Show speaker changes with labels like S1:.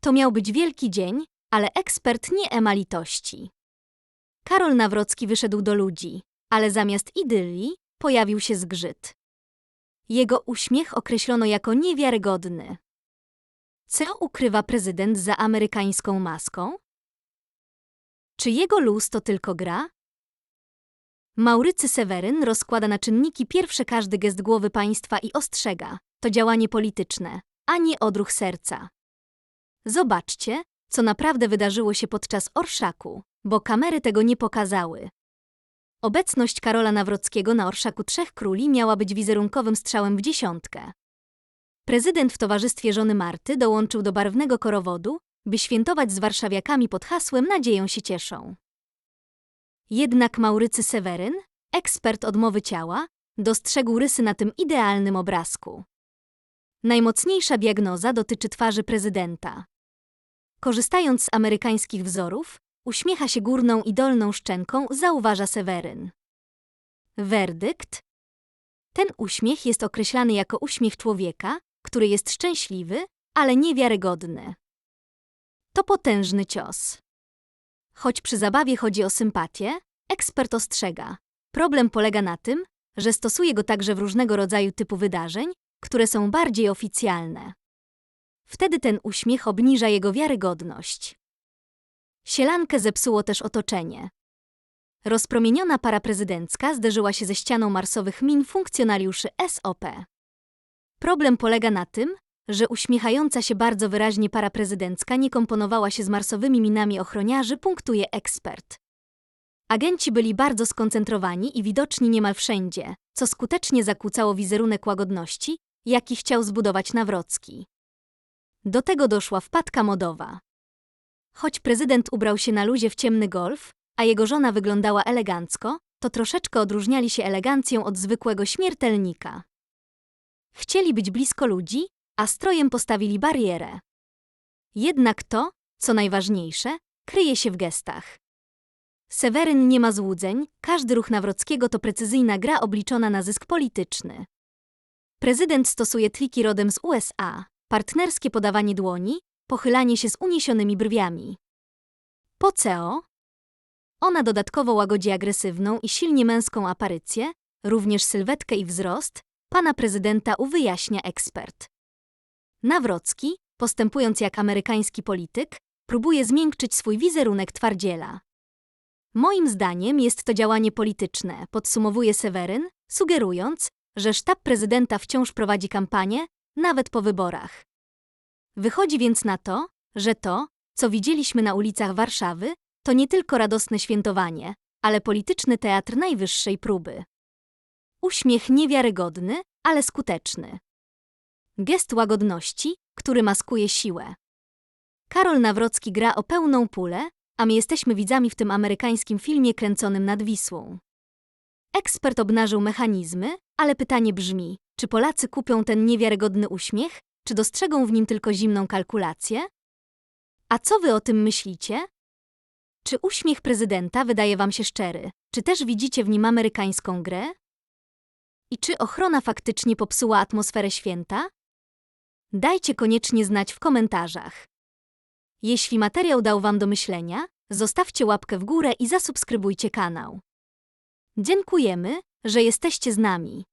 S1: To miał być wielki dzień, ale ekspert nie ema litości. Karol Nawrocki wyszedł do ludzi, ale zamiast idylii pojawił się zgrzyt. Jego uśmiech określono jako niewiarygodny. Co ukrywa prezydent za amerykańską maską? Czy jego luz to tylko gra? Maurycy Seweryn rozkłada na czynniki pierwsze każdy gest głowy państwa i ostrzega. To działanie polityczne, a nie odruch serca. Zobaczcie, co naprawdę wydarzyło się podczas orszaku, bo kamery tego nie pokazały. Obecność Karola Nawrockiego na orszaku Trzech Króli miała być wizerunkowym strzałem w dziesiątkę. Prezydent w towarzystwie żony Marty dołączył do barwnego korowodu, by świętować z warszawiakami pod hasłem Nadzieją się cieszą. Jednak Maurycy Seweryn, ekspert od mowy ciała, dostrzegł rysy na tym idealnym obrazku. Najmocniejsza diagnoza dotyczy twarzy prezydenta. Korzystając z amerykańskich wzorów, uśmiecha się górną i dolną szczęką, zauważa Seweryn. Werdykt? Ten uśmiech jest określany jako uśmiech człowieka, który jest szczęśliwy, ale niewiarygodny. To potężny cios. Choć przy zabawie chodzi o sympatię, ekspert ostrzega. Problem polega na tym, że stosuje go także w różnego rodzaju typu wydarzeń, które są bardziej oficjalne. Wtedy ten uśmiech obniża jego wiarygodność. Sielankę zepsuło też otoczenie. Rozpromieniona para prezydencka zderzyła się ze ścianą marsowych min funkcjonariuszy SOP. Problem polega na tym, że uśmiechająca się bardzo wyraźnie para prezydencka nie komponowała się z marsowymi minami ochroniarzy, punktuje ekspert. Agenci byli bardzo skoncentrowani i widoczni niemal wszędzie, co skutecznie zakłócało wizerunek łagodności, jaki chciał zbudować Nawrocki. Do tego doszła wpadka modowa. Choć prezydent ubrał się na luzie w ciemny golf, a jego żona wyglądała elegancko, to troszeczkę odróżniali się elegancją od zwykłego śmiertelnika. Chcieli być blisko ludzi, a strojem postawili barierę. Jednak to, co najważniejsze, kryje się w gestach. Seweryn nie ma złudzeń, każdy ruch Nawrockiego to precyzyjna gra obliczona na zysk polityczny. Prezydent stosuje triki rodem z USA, partnerskie podawanie dłoni, pochylanie się z uniesionymi brwiami. Po CEO? Ona dodatkowo łagodzi agresywną i silnie męską aparycję, również sylwetkę i wzrost, pana prezydenta uwyjaśnia ekspert. Nawrocki, postępując jak amerykański polityk, próbuje zmiękczyć swój wizerunek twardziela. Moim zdaniem jest to działanie polityczne, podsumowuje Seweryn, sugerując, że sztab prezydenta wciąż prowadzi kampanię, nawet po wyborach. Wychodzi więc na to, że to, co widzieliśmy na ulicach Warszawy, to nie tylko radosne świętowanie, ale polityczny teatr najwyższej próby. Uśmiech niewiarygodny, ale skuteczny. Gest łagodności, który maskuje siłę. Karol Nawrocki gra o pełną pulę, a my jesteśmy widzami w tym amerykańskim filmie kręconym nad Wisłą. Ekspert obnażył mechanizmy, ale pytanie brzmi, czy Polacy kupią ten niewiarygodny uśmiech, czy dostrzegą w nim tylko zimną kalkulację? A co wy o tym myślicie? Czy uśmiech prezydenta wydaje wam się szczery? Czy też widzicie w nim amerykańską grę? I czy ochrona faktycznie popsuła atmosferę święta? Dajcie koniecznie znać w komentarzach. Jeśli materiał dał Wam do myślenia, zostawcie łapkę w górę i zasubskrybujcie kanał. Dziękujemy, że jesteście z nami.